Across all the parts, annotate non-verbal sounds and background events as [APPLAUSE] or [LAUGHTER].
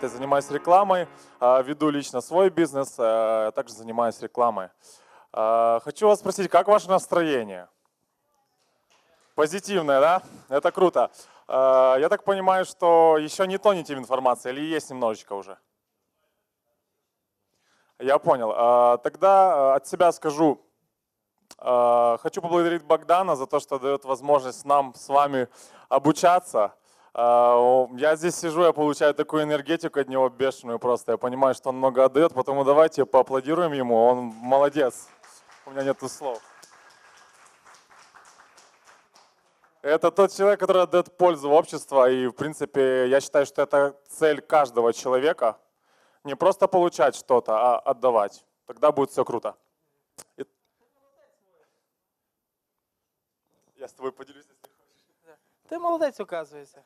Я занимаюсь рекламой, а, веду лично свой бизнес, а, также занимаюсь рекламой. А, Хочу вас спросить, как ваше настроение? Позитивное, да? Это круто. Я так понимаю, что еще не тонете в информации или есть немножечко уже? Я понял. Тогда от себя скажу, хочу поблагодарить Богдана за то, что дает возможность нам с вами обучаться. А, Я здесь сижу, я получаю такую энергетику от него бешеную просто. Я понимаю, что он много отдает, поэтому давайте поаплодируем ему. Он молодец. У меня нету слов. Это тот человек, который отдает пользу в общество, и, в принципе, я считаю, что это цель каждого человека. Не просто получать что-то, а отдавать. Тогда будет все круто. Я с тобой поделюсь, если хочешь. Ти молодець, оказується.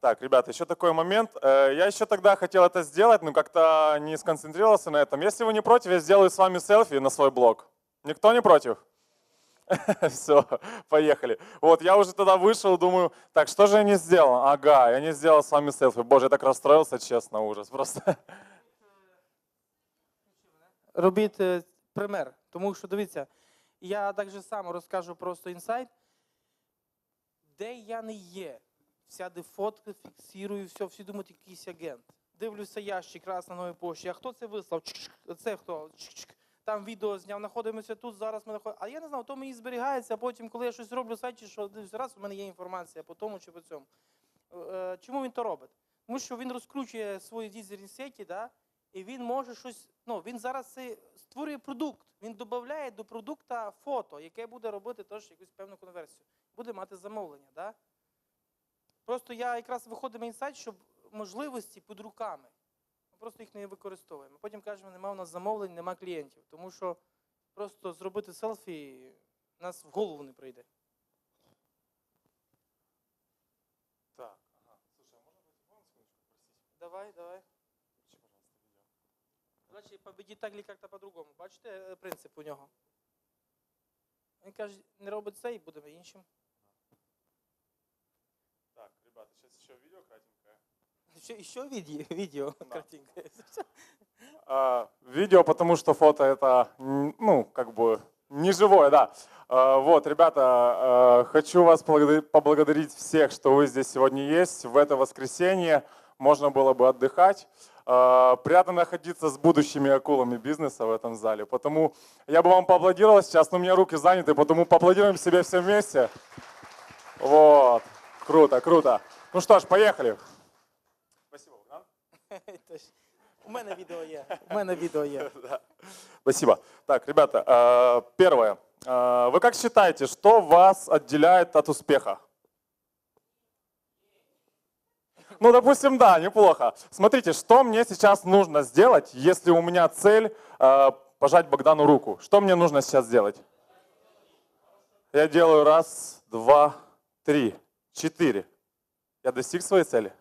Так, ребята, еще такой момент. Э, Я еще тогда хотел это сделать, но как-то не сконцентрировался на этом. Если вы не против, я сделаю с вами селфи на свой блог. Никто не против? [LAUGHS] Все, поехали. Вот, я уже тогда вышел, думаю, так, что же я не сделал? Ага, я не сделал с вами селфи. Боже, я так расстроился, честно, ужас просто. Робіть е, пример. Тому що дивіться, я так же само розкажу просто інсайт. Де я не є, сяде фотки, фіксую, все, всі думають, якийсь агент. Дивлюся ящик раз на новій пошті. А хто це вислав? Це хто? Там відео зняв, знаходимося тут, зараз ми знаходимо. А я не знаю, то мені зберігається, а потім, коли я щось роблю сайті, що дивлюсь, раз у мене є інформація по тому чи по цьому. Е, Чому він то робить? Тому що він розкручує свої дізельні сеті, да? і він може щось. Ну, він зараз створює продукт. Він додає до продукта фото, яке буде робити теж якусь певну конверсію. Буде мати замовлення. Да? Просто я якраз виходить мій сайт, щоб можливості під руками. Ми просто їх не використовуємо. Потім кажемо, нема у нас замовлень, нема клієнтів. Тому що просто зробити селфі нас в голову не прийде. Так, ага. Слушай, а можно телефон секундочку? Давай, давай. Включи, пожалуйста, видео. Значить, победіть так чи як-то по-другому. Бачите е, принцип у нього? Він каже, не робить це і будемо іншим. Ребята, сейчас еще видео кратенькое. Ще, ще відео, відео Да. картинка. А, видео, потому что фото это, ну, как бы, не живое, да. А, вот, ребята, а, хочу вас благодари- поблагодарить всех, что вы здесь сегодня есть. В это воскресенье можно было бы отдыхать. А, Приятно находиться с будущими акулами бизнеса в этом зале. Потому я бы вам поаплодировал сейчас, но у меня руки заняты, потому поаплодируем себе все вместе. Вот, круто, круто. Ну что ж, поехали. Спасибо, Богдан. Тож, У мене відео є. У мене відео є. Да. [LAUGHS] Спасибо. Так, ребята, э, первое. Э, Вы как считаете, что вас отделяет от успеха? Ну, допустим, да, неплохо. Смотрите, что мне сейчас нужно сделать, если у меня цель э, пожать Богдану руку? Что мне нужно сейчас сделать? Я делаю раз, два, три, четыре. Я достиг своей цели?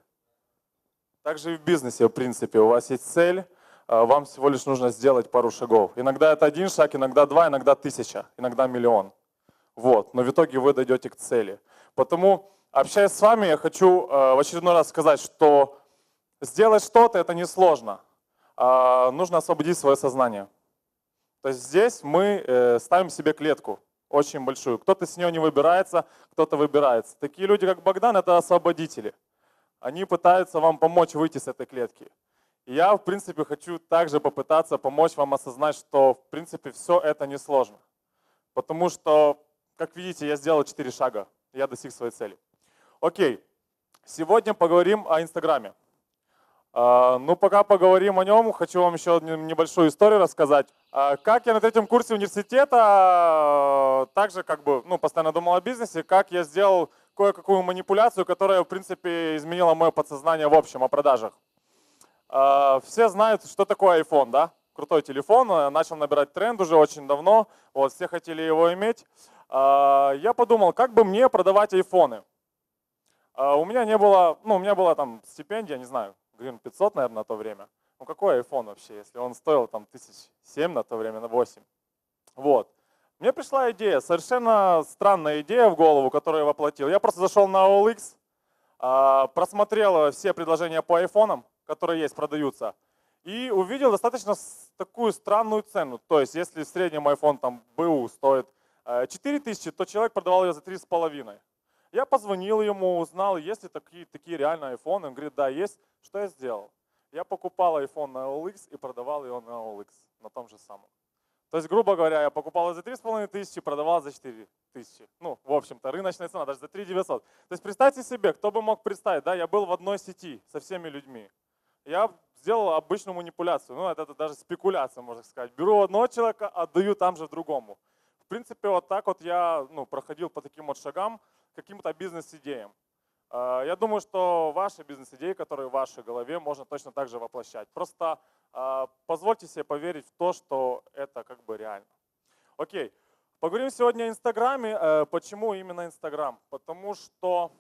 Также и в бизнесе, в принципе, у вас есть цель, а, вам всего лишь нужно сделать пару шагов. Иногда это один шаг, иногда два, иногда тысяча, иногда миллион. Вот, но в итоге вы дойдете к цели. Потому, общаясь с вами, я хочу э, в очередной раз сказать, что сделать что-то это несложно. А, Нужно освободить свое сознание. То есть здесь мы э, ставим себе клетку очень большую. Кто-то с нее не выбирается, кто-то выбирается. Такие люди, как Богдан, это освободители они пытаются вам помочь выйти с этой клетки. И я, в принципе, хочу также попытаться помочь вам осознать, что, в принципе, все это несложно. Потому что, как видите, я сделал 4 шага, я достиг своей цели. Окей, сегодня поговорим о Инстаграме. А, Ну, пока поговорим о нем, хочу вам еще небольшую историю рассказать. А, Как я на третьем курсе университета а, также как бы, ну, постоянно думал о бизнесе, как я сделал кое-какую манипуляцию, которая, в принципе, изменила мое подсознание в общем о продажах. Все знают, что такое iPhone, да? Крутой телефон, э, начал набирать тренд уже очень давно, вот, все хотели его иметь. Я подумал, как бы мне продавать айфоны. У меня не было, ну, у меня была там стипендия, не знаю, гривен 500, наверное, на то время. Ну, какой iPhone вообще, если он стоил там тысяч семь на то время, на 8. Вот. Мне пришла идея, совершенно странная идея в голову, которую я воплотил. Я просто зашел на OLX, а, просмотрел все предложения по айфонам, которые есть, продаются, и увидел достаточно такую странную цену. То есть, если в среднем iPhone там БУ стоит э, 4000, то человек продавал ее за 3,5. Я позвонил ему, узнал, есть ли такие, такие реально айфоны. Он говорит, да, есть. Что я сделал? Я покупал iPhone на OLX и продавал его на OLX, на том же самом. То есть, грубо говоря, я покупал за 3,5 тысячи, продавал за 4 тысячи. Ну, в общем-то, рыночная цена даже за 3 900. То есть, представьте себе, кто бы мог представить, да, я был в одной сети со всеми людьми. Я сделал обычную манипуляцию, ну, это, даже спекуляция, можно сказать. Беру одного человека, отдаю там же другому. В принципе, вот так вот я ну, проходил по таким вот шагам каким-то бизнес-идеям. Э, Я думаю, что ваши бизнес-идеи, которые в вашей голове, можно точно так же воплощать. Просто э, позвольте себе поверить в то, что это как бы реально. Окей. Поговорим сегодня о Инстаграме. Э, Почему именно Инстаграм? Потому что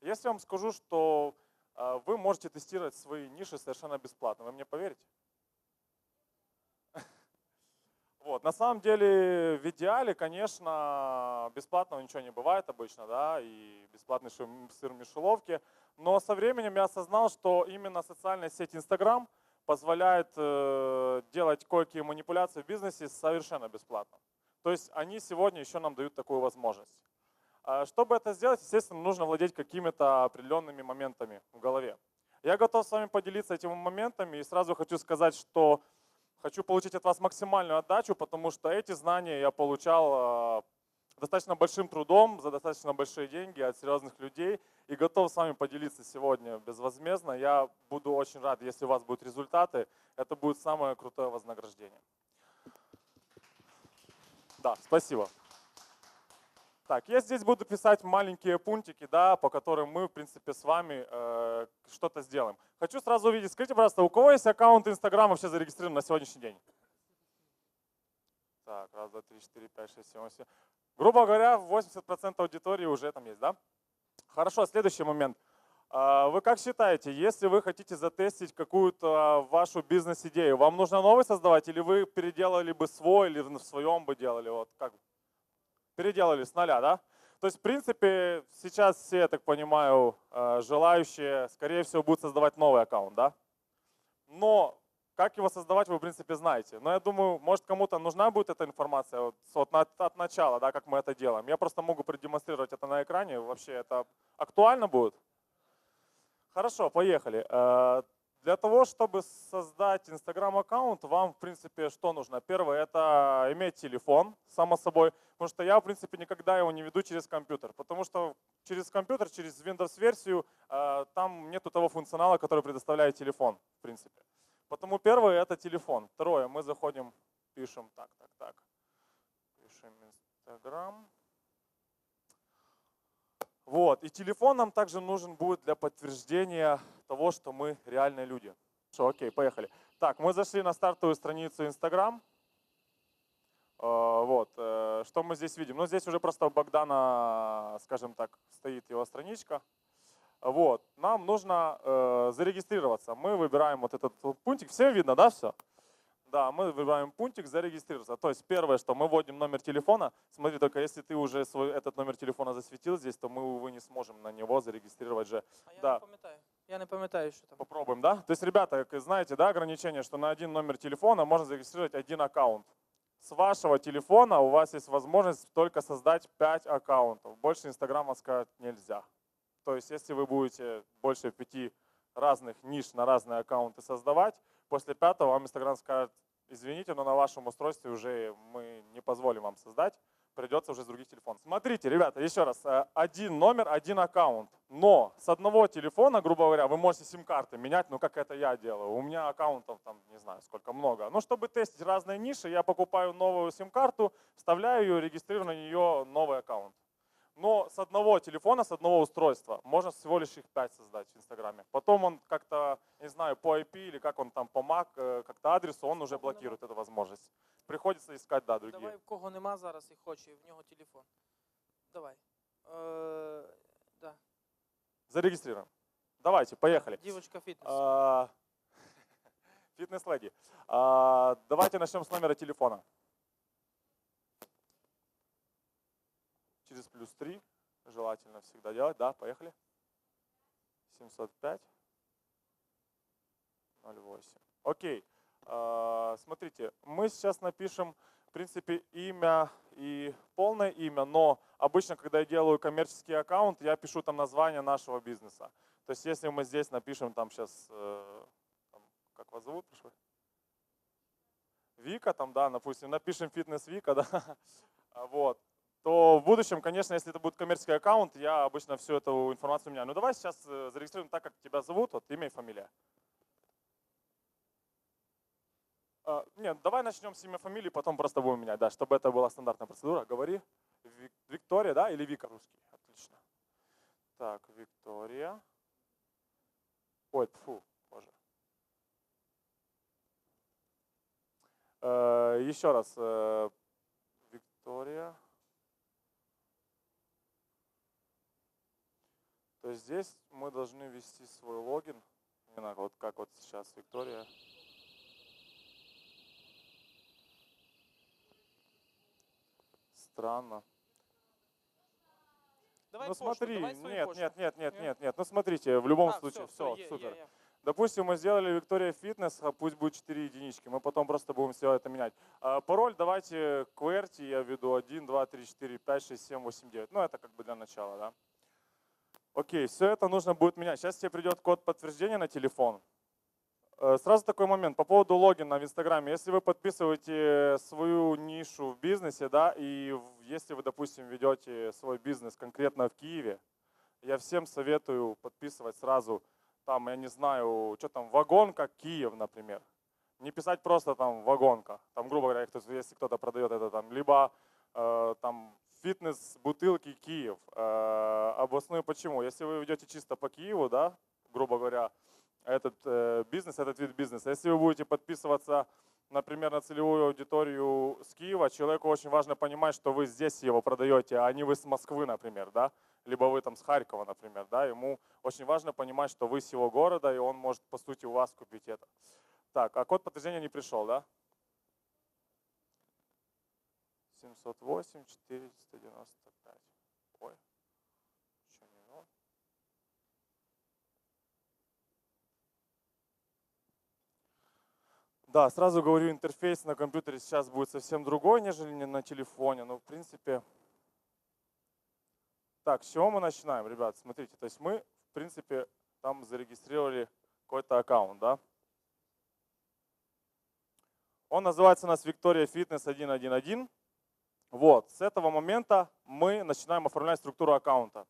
если я вам скажу, что э, вы можете тестировать свои ниши совершенно бесплатно, вы мне поверите? Вот. На самом деле, в идеале, конечно, бесплатного ничего не бывает обычно, да, и бесплатный сыр в мишеловке. Но со временем я осознал, что именно социальная сеть Инстаграм позволяет э, делать кое-какие манипуляции в бизнесе совершенно бесплатно. То есть они сегодня еще нам дают такую возможность. А Чтобы это сделать, естественно, нужно владеть какими-то определенными моментами в голове. Я готов с вами поделиться этими моментами и сразу хочу сказать, что хочу получить от вас максимальную отдачу, потому что эти знания я получал э, достаточно большим трудом, за достаточно большие деньги от серьезных людей и готов с вами поделиться сегодня безвозмездно. Я буду очень рад, если у вас будут результаты. Это будет самое крутое вознаграждение. Да, спасибо. Так, я здесь буду писать маленькие пунктики, да, по которым мы, в принципе, с вами э, что-то сделаем. Хочу сразу увидеть, скажите, пожалуйста, у кого есть аккаунт Инстаграм вообще зарегистрирован на сегодняшний день? Так, раз, два, три, четыре, пять, шесть, семь, восемь. Грубо говоря, 80% аудитории уже там есть, да? Хорошо, следующий момент. А, Вы как считаете, если вы хотите затестить какую-то вашу бизнес-идею, вам нужно новый создавать, или вы переделали бы свой, или в своем бы делали? Вот как? Переделали с нуля, да? То есть, в принципе, сейчас все, я так понимаю, э, желающие, скорее всего, будут создавать новый аккаунт, да? Но как его создавать, вы, в принципе, знаете. Но я думаю, может, кому-то нужна будет эта информация вот, на- от начала, да, как мы это делаем. Я просто могу продемонстрировать это на экране. Вообще это актуально будет? Хорошо, поехали. Для того, чтобы создать Инстаграм-аккаунт, вам, в принципе, что нужно? Первое, это иметь телефон, само собой, потому что я, в принципе, никогда его не веду через компьютер, потому что через компьютер, через Windows-версию, э, там нету того функционала, который предоставляет телефон, в принципе. Потому первое, это телефон. Второе, мы заходим, пишем так, так, так. Пишем Инстаграм. Вот, и телефон нам также нужен будет для подтверждения того, что мы реальные люди. Что, окей, поехали. Так, мы зашли на стартовую страницу Инстаграм. Э, Вот, э, что мы здесь видим? Ну, здесь уже просто у Богдана, скажем так, стоит его страничка. Вот, нам нужно э, зарегистрироваться. Мы выбираем вот этот пунктик. Всем видно, да, все? Да, мы выбираем пунктик зарегистрироваться. То есть первое, что мы вводим номер телефона. Смотри, только если ты уже свой, этот номер телефона засветил здесь, то мы, увы, не сможем на него зарегистрировать же. А я не пам'ятаю. Я не пам'ятаю, що там. Попробуем, да? То есть, ребята, как знаете, да, ограничение, что на один номер телефона можно зарегистрировать один аккаунт. С вашего телефона у вас есть возможность только создать 5 аккаунтов. Больше Инстаграма сказать нельзя. То есть, если вы будете больше пяти разных ниш на разные аккаунты создавать, после пятого вам Инстаграм скажет, извините, но на вашем устройстве уже мы не позволим вам создать, придется уже с других телефонов. Смотрите, ребята, еще раз, э, один номер, один аккаунт. Но с одного телефона, грубо говоря, вы можете сим-карты менять, ну как это я делаю. У меня аккаунтов там, не знаю, сколько много. Но чтобы тестить разные ниши, я покупаю новую сим-карту, вставляю ее, регистрирую на нее новый аккаунт. Но с одного телефона, с одного устройства можно всего лишь их 5 создать в Инстаграме. Потом он как-то, не знаю, по IP или как он там по MAC, э, как-то адресу, он уже блокирует эту возможность. Приходится искать, да, другие. Давай, в кого нема зараз і хоче, і в нього телефон. Давай. Е, да. Зарегистрируем. Давайте, поехали. Дівочка фітнес. А, [LAUGHS] Фитнес-леди. А, Давайте начнем с номера телефона. Через плюс 3 желательно всегда делать. Да, поехали. 705 08. Окей. А, Смотрите, мы сейчас напишем, в принципе, имя и полное имя, но обычно, когда я делаю коммерческий аккаунт, я пишу там название нашего бизнеса. То есть, если мы здесь напишем там сейчас, э, там, как вас зовут? Вика, там, да, допустим, напишем фитнес Вика, [LAUGHS] да, вот, то в будущем, конечно, если это будет коммерческий аккаунт, я обычно всю эту информацию меняю. Ну давай сейчас э, зарегистрируем так, как тебя зовут, вот имя и фамилия. А, Нет, давай начнем с имя фамилии, потом просто будем менять, да, чтобы это была стандартная процедура. Говори. Вик- Виктория, да, или Вика русский? Отлично. Так, Виктория. Ой, фу, боже. Э, Еще раз. э, Виктория. То есть здесь мы должны ввести свой логин. Знаю, вот как вот сейчас Виктория. Странно. Давай ну пошту, смотри, давай нет, нет, нет, нет, Нет? нет. Ну смотрите, в любом А, случае, все, всё, е- супер. е- е. Допустим, мы сделали Виктория Фитнес, а пусть будет 4 единички. Мы потом просто будем все это менять. А, пароль давайте QWERTY, я введу 1, 2, 3, 4, 5, 6, 7, 8, 9. Ну, это как бы для начала, да. Окей, все это нужно будет менять. Сейчас тебе придет код подтверждения на телефон. Э, Сразу такой момент по поводу логина в Инстаграме. Если вы подписываете свою нишу в бизнесе, да, и если вы, допустим, ведете свой бизнес конкретно в Киеве, я всем советую подписывать сразу там, я не знаю, что там, вагонка Киев, например. Не писать просто там вагонка. Там, грубо говоря, если кто-то продает это там, либо э, там фитнес бутылки Киев. Э, обосную почему. Если вы ведете чисто по Киеву, да, грубо говоря, этот э, бизнес, этот вид бизнеса. Если вы будете подписываться, например, на целевую аудиторию с Киева, человеку очень важно понимать, что вы здесь его продаете, а не вы с Москвы, например, да, либо вы там с Харькова, например, да, ему очень важно понимать, что вы с его города, и он может, по сути, у вас купить это. Так, а код подтверждения не пришел, да? 708 495. Ой, еще не он. Да, сразу говорю, интерфейс на компьютере сейчас будет совсем другой, нежели не на телефоне. Но, в принципе, так, с чего мы начинаем, ребят? Смотрите, то есть мы, в принципе, там зарегистрировали какой-то аккаунт, да? Он называется у нас Victoria Fitness 111. Вот, с этого момента мы начинаем оформлять структуру аккаунта.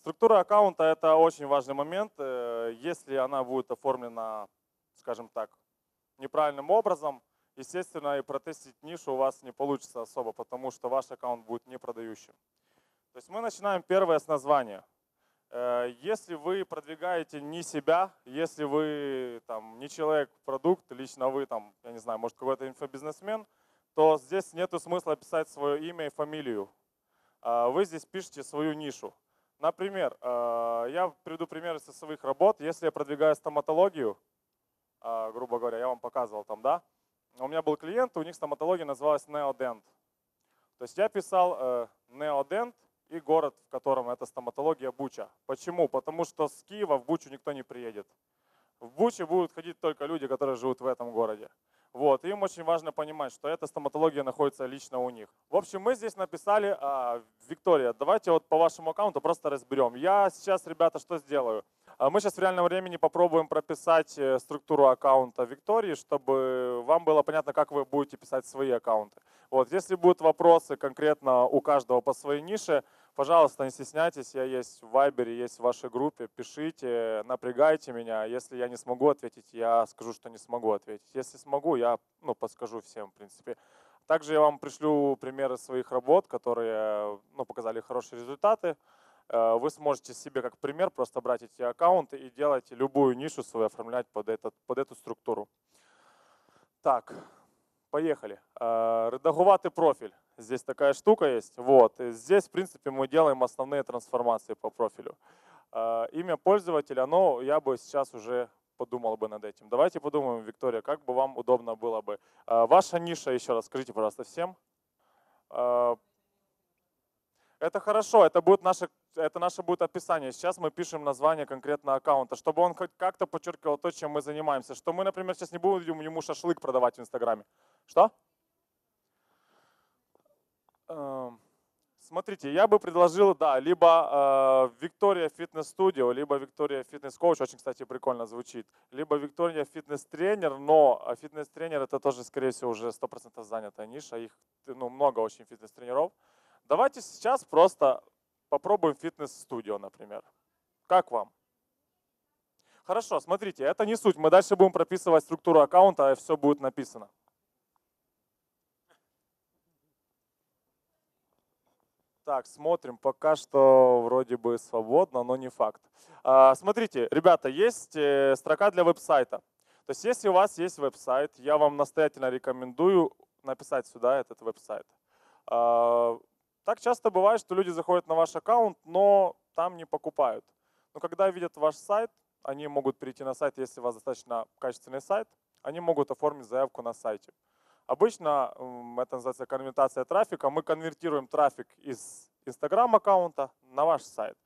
Структура аккаунта – это очень важный момент. Э, Если она будет оформлена, скажем так, неправильным образом, естественно, и протестить нишу у вас не получится особо, потому что ваш аккаунт будет не продающим. То есть мы начинаем первое с названия. Э, Если вы продвигаете не себя, если вы там не человек-продукт, лично вы там, я не знаю, может какой-то инфобизнесмен, то здесь нету смысла писать свое имя и фамилию. А, Вы здесь пишете свою нишу. Например, э, я приведу примеры со своих работ. Если я продвигаю стоматологию, а, грубо говоря, я вам показывал там, да, у меня был клиент, у них стоматология называлась Neodent. То есть я писал э, Neodent и город, в котором эта стоматология Буча. Почему? Потому что с Киева в Бучу никто не приедет. В Буче будут ходить только люди, которые живут в этом городе. Вот, им очень важно понимать, что эта стоматология находится лично у них. В общем, мы здесь написали, а, Виктория, давайте вот по вашему аккаунту просто разберем. Я сейчас, ребята, что сделаю? А Мы сейчас в реальном времени попробуем прописать э, структуру аккаунта Виктории, чтобы вам было понятно, как вы будете писать свои аккаунты. Вот, если будут вопросы конкретно у каждого по своей нише, пожалуйста, не стесняйтесь, я есть в Вайбере, есть в вашей группе, пишите, напрягайте меня. Если я не смогу ответить, я скажу, что не смогу ответить. Если смогу, я ну, подскажу всем, в принципе. Также я вам пришлю примеры своих работ, которые ну, показали хорошие результаты. Э, Вы сможете себе как пример просто брать эти аккаунты и делать любую нишу свою, оформлять под, этот, под эту структуру. Так, поехали. Э, Редагувати профиль. Здесь такая штука есть. Вот. И здесь, в принципе, мы делаем основные трансформации по профилю. Э, Имя пользователя, но я бы сейчас уже подумал бы над этим. Давайте подумаем, Виктория, как бы вам удобно было бы. Э, Ваша ниша, еще раз скажите, пожалуйста, всем. Э, Это хорошо, это будет наше, это наше будет описание. Сейчас мы пишем название конкретно аккаунта, чтобы он хоть как-то подчеркивал то, чем мы занимаемся. Что мы, например, сейчас не будем ему шашлык продавать в Инстаграме. Что? Эм, Смотрите, я бы предложил, да, либо Виктория Фитнес Студио, либо Виктория Фитнес Коуч, очень, кстати, прикольно звучит, либо Виктория Фитнес Тренер, но а, фитнес тренер это тоже, скорее всего, уже 100% занятая ниша, их ну, много очень фитнес тренеров. Давайте сейчас просто попробуем фитнес студио, например. Как вам? Хорошо, смотрите, это не суть. Мы дальше будем прописывать структуру аккаунта, и все будет написано. Так, смотрим. Пока что вроде бы свободно, но не факт. А, смотрите, ребята, есть э, строка для веб-сайта. То есть если у вас есть веб-сайт, я вам настоятельно рекомендую написать сюда этот веб-сайт. А, так часто бывает, что люди заходят на ваш аккаунт, но там не покупают. Но когда видят ваш сайт, они могут перейти на сайт, если у вас достаточно качественный сайт, они могут оформить заявку на сайте. Обычно это называется конвертация трафика. Мы конвертируем трафик из Instagram аккаунта на ваш сайт.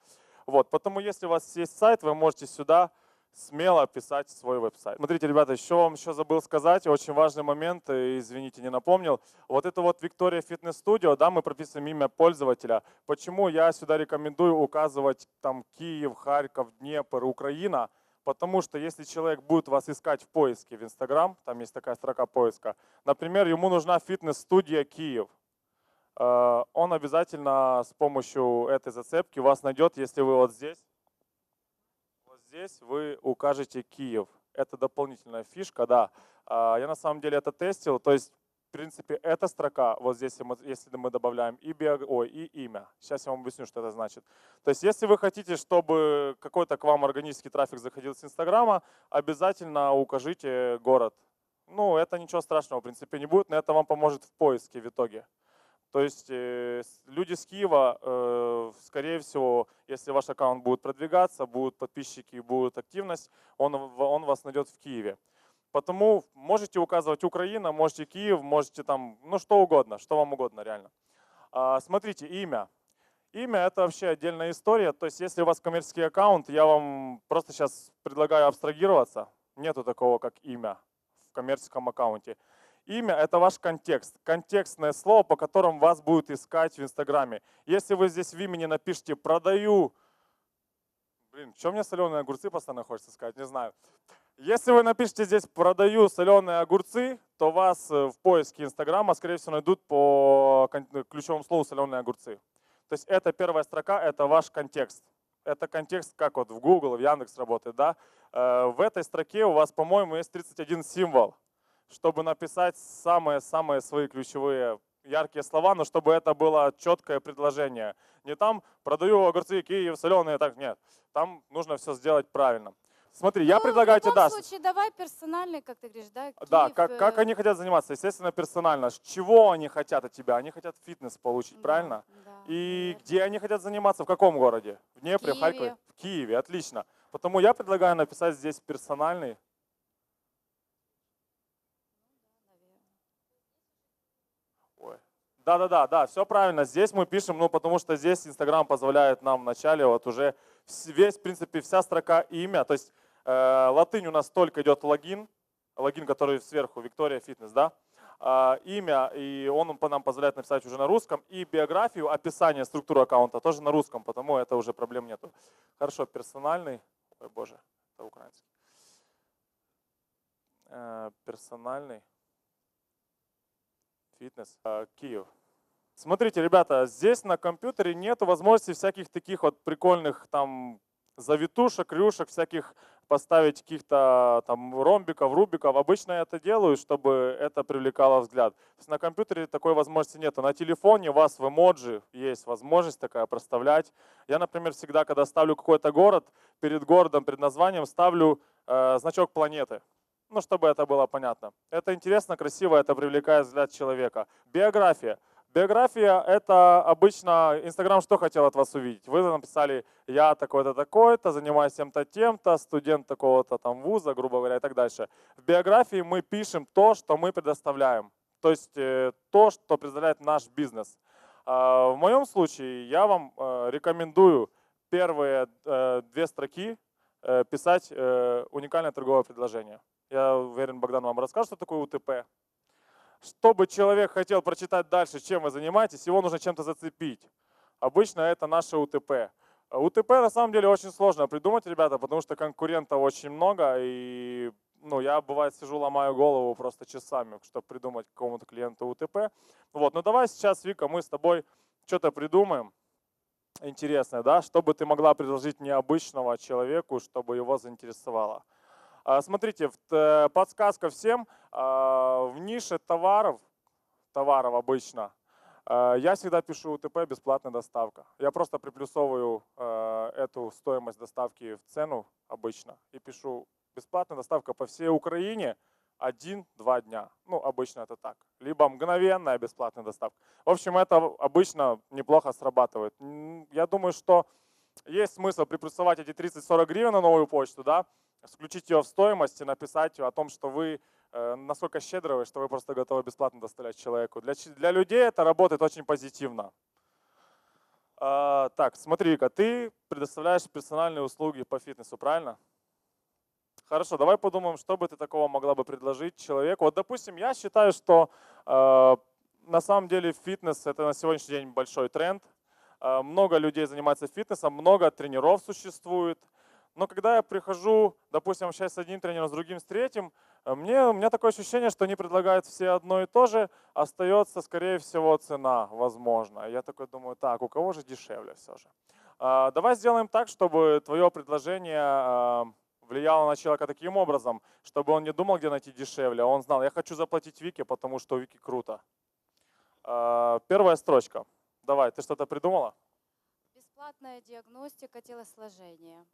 Вот, потому если у вас есть сайт, вы можете сюда смело писать свой веб-сайт. Смотрите, ребята, еще вам еще забыл сказать, очень важный момент, извините, не напомнил. Вот это вот Виктория Фитнес Студио, да, мы прописываем имя пользователя. Почему я сюда рекомендую указывать там Киев, Харьков, Днепр, Украина? Потому что если человек будет вас искать в поиске в Инстаграм, там есть такая строка поиска, например, ему нужна фитнес-студия Киев, э, он обязательно с помощью этой зацепки вас найдет, если вы вот здесь, вот здесь вы укажете Киев. Это дополнительная фишка, да. А, я на самом деле это тестил, то есть принципе, эта строка, вот здесь, если мы добавляем и, био, ой, и имя, сейчас я вам объясню, что это значит. То есть, если вы хотите, чтобы какой-то к вам органический трафик заходил с Инстаграма, обязательно укажите город. Ну, это ничего страшного, в принципе, не будет, но это вам поможет в поиске в итоге. То есть э, люди с Киева, э, скорее всего, если ваш аккаунт будет продвигаться, будут подписчики, будет активность, он, он вас найдет в Киеве. Потому можете указывать Украина, можете Киев, можете там, ну что угодно, что вам угодно реально. А, смотрите, имя. Имя это вообще отдельная история. То есть если у вас коммерческий аккаунт, я вам просто сейчас предлагаю абстрагироваться. Нету такого, как имя в коммерческом аккаунте. Имя – это ваш контекст, контекстное слово, по которому вас будут искать в Инстаграме. Если вы здесь в имени напишите «продаю», блин, что мне соленые огурцы постоянно хочется сказать, не знаю. Если вы напишите здесь «продаю соленые огурцы», то вас э, в поиске Инстаграма, скорее всего, найдут по э, ключевому слову «соленые огурцы». То есть это первая строка, это ваш контекст. Это контекст, как вот в Google, в Яндекс работает, да. Э, в этой строке у вас, по-моему, есть 31 символ, чтобы написать самые-самые свои ключевые яркие слова, но чтобы это было четкое предложение. Не там «продаю огурцы Киев соленые», так нет. Там нужно все сделать правильно. Смотри, я Ну, предлагаю в тебе, любом да, случае, давай персональный, как ты говоришь, да? да, Киев, как, как э, они хотят заниматься, естественно, персонально. Чего они хотят от тебя? Они хотят фитнес получить, да, правильно? да, И наверно. где они хотят заниматься? В каком городе? В Днепре, в Харькове? Киеве. В Киеве, отлично. Потому я предлагаю написать здесь персональный. Ой. Да-да-да, да, все правильно. Здесь мы пишем, ну, потому что здесь Инстаграм позволяет нам вначале вот уже весь, в принципе, вся строка имя. То есть латынь у нас только идет логин, логин, который сверху, Виктория Фитнес, да? А, имя, и он нам позволяет написать уже на русском, и биографию, описание, структуру аккаунта тоже на русском, потому это уже проблем нету. Хорошо, персональный, ой боже, это украинский. Э, персональный фитнес э, Киев. Смотрите, ребята, здесь на компьютере нет возможности всяких таких вот прикольных там завитушек, рюшек, всяких поставить каких-то там ромбиков, рубиков. Обычно я это делаю, чтобы это привлекало взгляд. То есть на компьютере такой возможности нет. На телефоне у вас в эмоджи есть возможность такая проставлять. Я, например, всегда, когда ставлю какой-то город, перед городом, перед названием ставлю э, значок планеты. Ну, чтобы это было понятно. Это интересно, красиво, это привлекает взгляд человека. Биография. Биография – это обычно Инстаграм что хотел от вас увидеть? Вы написали «я такой-то, такой-то, занимаюсь тем-то, тем-то, студент такого-то там вуза», грубо говоря, и так дальше. В биографии мы пишем то, что мы предоставляем. То есть э, то, что представляет наш бизнес. А, В моем случае я вам э, рекомендую первые э, две строки писать уникальное торговое предложение. Я уверен, Богдан вам расскажет, что такое УТП. Чтобы человек хотел прочитать дальше, чем вы занимаетесь, его нужно чем-то зацепить. Обычно это наше УТП. А УТП на самом деле очень сложно придумать, ребята, потому что конкурентов очень много, и ну, я бывает сижу, ломаю голову просто часами, чтобы придумать какому-то клиенту УТП. Вот, ну давай сейчас, Вика, мы с тобой что-то придумаем интересное, да, чтобы ты могла предложить необычного человеку, чтобы его заинтересовало. А, Смотрите, э, подсказка всем, а, в нише товаров, товаров обычно, а, я всегда пишу УТП бесплатная доставка. Я просто приплюсовываю эту стоимость доставки в цену обычно и пишу бесплатная доставка по всей Украине один-два дня. Ну, обычно это так. Либо мгновенная бесплатная доставка. В общем, это обычно неплохо срабатывает. Я думаю, что есть смысл приплюсовать эти 30-40 гривен на новую почту, да, включить ее в стоимость и написать о том, что вы э, насколько щедры вы, что вы просто готовы бесплатно доставлять человеку. Для, для людей это работает очень позитивно. А, так, смотри, Вика, ты предоставляешь персональные услуги по фитнесу, правильно? Хорошо, давай подумаем, что бы ты такого могла бы предложить человеку. Вот, допустим, я считаю, что э, на самом деле фитнес это на сегодняшний день большой тренд. Э, много людей занимается фитнесом, много тренеров существует. Но когда я прихожу, допустим, сейчас с одним тренером, с другим, с третьим, э, мне, у меня такое ощущение, что они предлагают все одно и то же, остается, скорее всего, цена, возможно. Я такой думаю, так, у кого же дешевле все же? А, Давай сделаем так, чтобы твое предложение а, влияло на человека таким образом, чтобы он не думал, где найти дешевле, а он знал, я хочу заплатить Вике, потому что Вики круто. А, Первая строчка. Давай, ты что-то придумала? Бесплатная диагностика телосложения.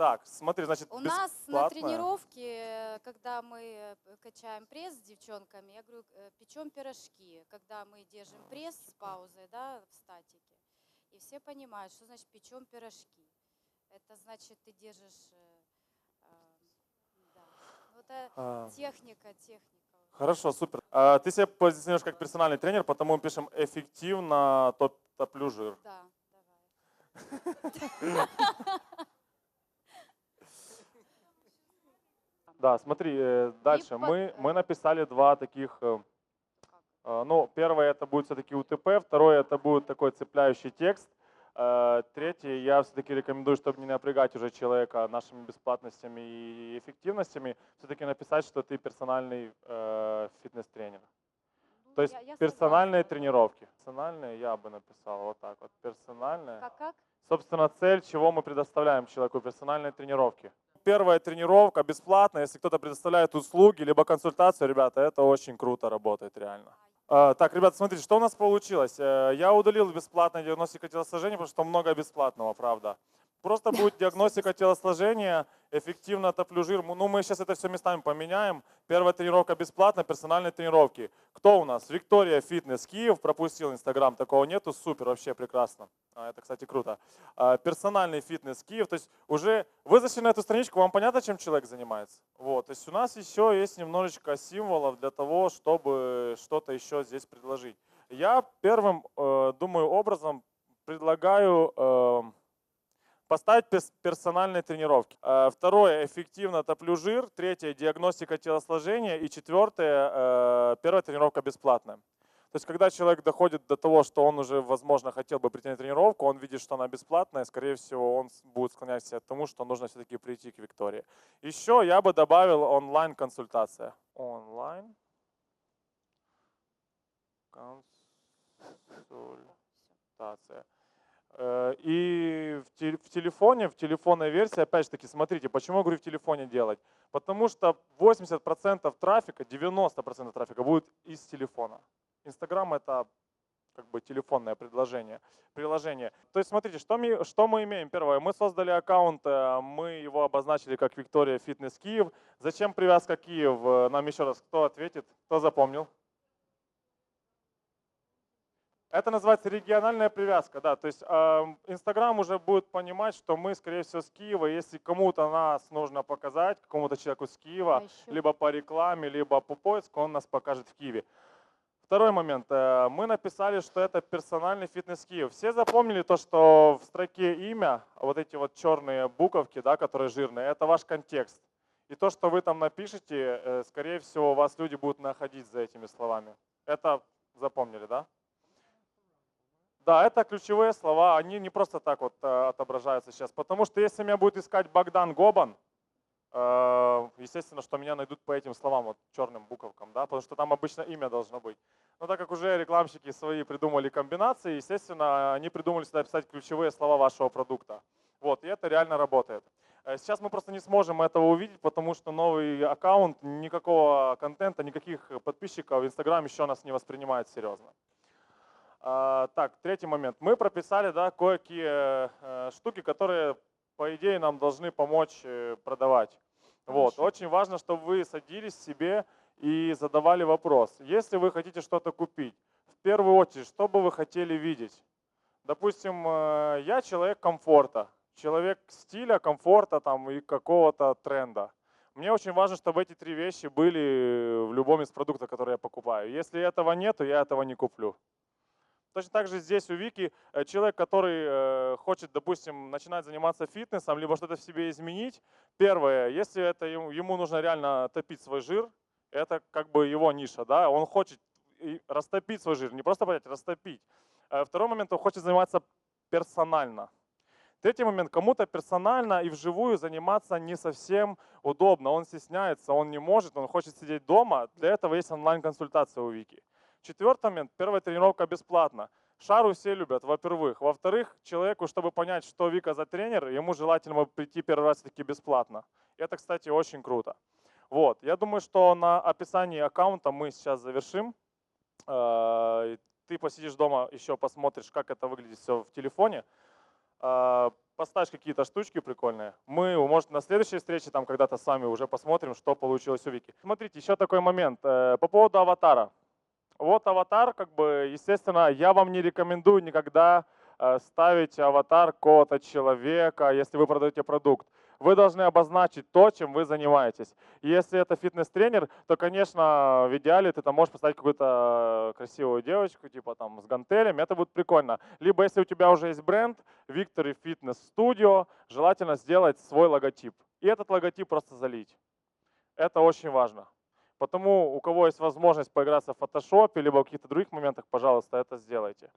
Так, смотри, значит, У нас на тренировке, э, когда мы э, качаем пресс с девчонками, я говорю, э, печем пирожки, когда мы держим пресс с паузой, да, в статике. И все понимают, что значит печем пирожки. Это значит, ты держишь, да. Ну, это А, техника, техника. Хорошо, супер. А, Ты себя позиционируешь как персональный тренер, потому мы пишем эффективно топ топлю жир. Да, давай. [LAUGHS] Да, смотри, э, дальше. под- Мы, мы написали два таких, э, э, ну, первое это будет все-таки УТП, второе это будет такой цепляющий текст, третье я все-таки рекомендую, чтобы не напрягать уже человека нашими бесплатностями и эффективностями, все-таки написать, что ты персональный фитнес-тренер. Ну, То есть я- я персональные согласна. тренировки. Персональные я бы написал вот так вот. Персональные. Как, как? Собственно, цель, чего мы предоставляем человеку, персональные тренировки. Первая тренировка бесплатная, если кто-то предоставляет услуги, либо консультацию, ребята, это очень круто работает реально. А, Так, ребята, смотрите, что у нас получилось. Э, Я удалил бесплатную диагностику телосложения, потому что много бесплатного, правда. Просто будет диагностика телосложения, эффективно топлю жир. Ну, мы сейчас это все местами поменяем. Первая тренировка бесплатно, персональные тренировки. Кто у нас? Виктория Фитнес Киев, пропустил Инстаграм, такого нету, супер, вообще прекрасно. А, Это, кстати, круто. А, Персональный фитнес Киев, то есть уже вы зашли на эту страничку, вам понятно, чем человек занимается? Вот, то есть у нас еще есть немножечко символов для того, чтобы что-то еще здесь предложить. Я первым, э, думаю, образом предлагаю эм, Поставить персональные тренировки. Э, Второе, эффективно топлю жир. Третье, диагностика телосложения. И четвертое, э, первая тренировка бесплатная. То есть, когда человек доходит до того, что он уже, возможно, хотел бы прийти на тренировку, он видит, что она бесплатная, скорее всего, он будет склонять себя к тому, что нужно все-таки прийти к Виктории. Еще я бы добавил онлайн-консультация. Онлайн консультация. Э, И в, те- в телефоне, в телефонной версии, опять же таки, смотрите, почему я говорю в телефоне делать? Потому что 80% трафика, 90% трафика будет из телефона. Инстаграм это как бы телефонное предложение, приложение. То есть смотрите, что мы, что мы имеем? Первое, мы создали аккаунт, э, мы его обозначили как Виктория Фитнес Киев. Зачем привязка Киев? Э, Нам еще раз кто ответит? Кто запомнил? Это называется региональная привязка, да. То есть эм, Инстаграм уже будет понимать, что мы, скорее всего, с Киева. Если кому-то нас нужно показать, какому-то человеку с Киева, А ещё- либо по рекламе, либо по поиску, он нас покажет в Киеве. Второй момент. Э, Мы написали, что это персональный фитнес-киев. Все запомнили то, что в строке имя, вот эти вот черные буковки, да, которые жирные, это ваш контекст. И то, что вы там напишете, э, скорее всего, вас люди будут находить за этими словами. Это запомнили, да? Да, это ключевые слова, они не просто так вот э, отображаются сейчас. Потому что если меня будет искать Богдан Гобан, э, естественно, что меня найдут по этим словам, вот черным буковкам, да, потому что там обычно имя должно быть. Но так как уже рекламщики свои придумали комбинации, естественно, они придумали сюда писать ключевые слова вашего продукта. Вот, и это реально работает. Э, Сейчас мы просто не сможем этого увидеть, потому что новый аккаунт, никакого контента, никаких подписчиков в Инстаграм еще нас не воспринимает серьезно. А, Так, третий момент. Мы прописали да, кое-какие э, штуки, которые, по идее, нам должны помочь э, продавать. Вот. Очень важно, чтобы вы садились себе и задавали вопрос. Если вы хотите что-то купить, в первую очередь, что бы вы хотели видеть? Допустим, э, я человек комфорта, человек стиля, комфорта там, и какого-то тренда. Мне очень важно, чтобы эти три вещи были в любом из продуктов, которые я покупаю. Если этого нету, я этого не куплю. Точно так же здесь у Вики э, человек, который э, хочет, допустим, начинать заниматься фитнесом, либо что-то в себе изменить. Первое, если это ему, нужно реально топить свой жир, это как бы его ниша, да, он хочет растопить свой жир, не просто понять, растопить. Э, Второй момент, он хочет заниматься персонально. Третий момент, кому-то персонально и вживую заниматься не совсем удобно, он стесняется, он не может, он хочет сидеть дома, для этого есть онлайн-консультация у Вики. Четвертый момент, первая тренировка бесплатна. Шару все любят, во-первых. Во-вторых, человеку, чтобы понять, что Вика за тренер, ему желательно прийти первый раз таки бесплатно. Это, кстати, очень круто. Вот, я думаю, что на описании аккаунта мы сейчас завершим. Э, Ты посидишь дома, еще посмотришь, как это выглядит все в телефоне. Э, Поставишь какие-то штучки прикольные. Мы, может, на следующей встрече там когда-то с вами уже посмотрим, что получилось у Вики. Смотрите, еще такой момент. э, По поводу аватара. Вот аватар, как бы, естественно, я вам не рекомендую никогда э, ставить аватар какого-то человека, если вы продаете продукт. Вы должны обозначить то, чем вы занимаетесь. Если это фитнес-тренер, то, конечно, в идеале ты там можешь поставить какую-то красивую девочку, типа там с гантелями, это будет прикольно. Либо если у тебя уже есть бренд, Victory Fitness Studio, желательно сделать свой логотип. И этот логотип просто залить. Это очень важно. Потому у кого есть возможность поиграться в фотошопе, либо в каких-то других моментах, пожалуйста, это сделайте.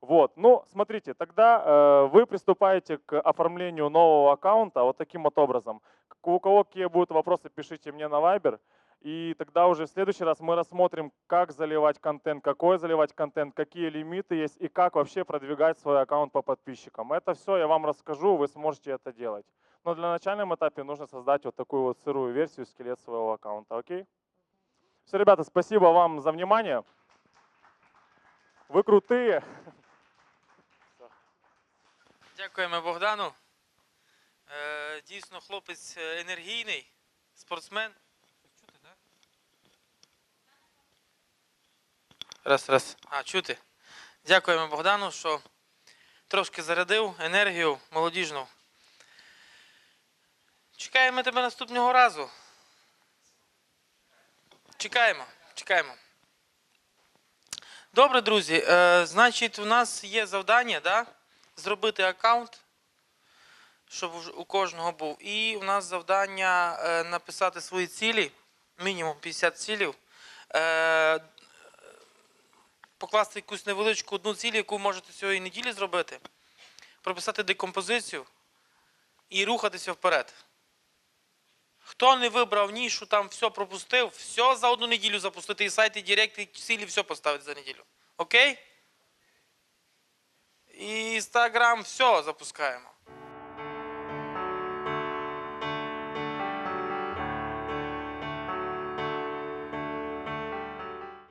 Вот, ну, смотрите, тогда э, вы приступаете к оформлению нового аккаунта вот таким вот образом. У кого какие будут вопросы, пишите мне на Viber. И тогда уже в следующий раз мы рассмотрим, как заливать контент, какой заливать контент, какие лимиты есть и как вообще продвигать свой аккаунт по подписчикам. Это все я вам расскажу, вы сможете это делать. Но для начальном этапе нужно создать вот такую вот сырую версию, скелет своего аккаунта, окей? Все, ребята, спасибо вам за внимание. Вы крутые. Дякуємо Богдану. Е, дійсно, хлопець енергійний, спортсмен. Чути, так? Раз, раз. А, чути. Дякуємо Богдану, що трошки зарядив енергію молодіжну. Чекаємо тебе наступного разу. Чекаємо, чекаємо. Добре, друзі. Е, значить, у нас є завдання, да? зробити аккаунт, щоб у кожного був. І у нас завдання е, написати свої цілі, мінімум 50 цілів. Е, покласти якусь невеличку одну ціль, яку можете цієї неділі зробити, прописати декомпозицію і рухатися вперед. Хто не вибрав нішу, там все пропустив, все за одну неділю запустити і сайти, і директ, і цілі, все поставити за неділю. Окей? І Інстаграм, все запускаємо.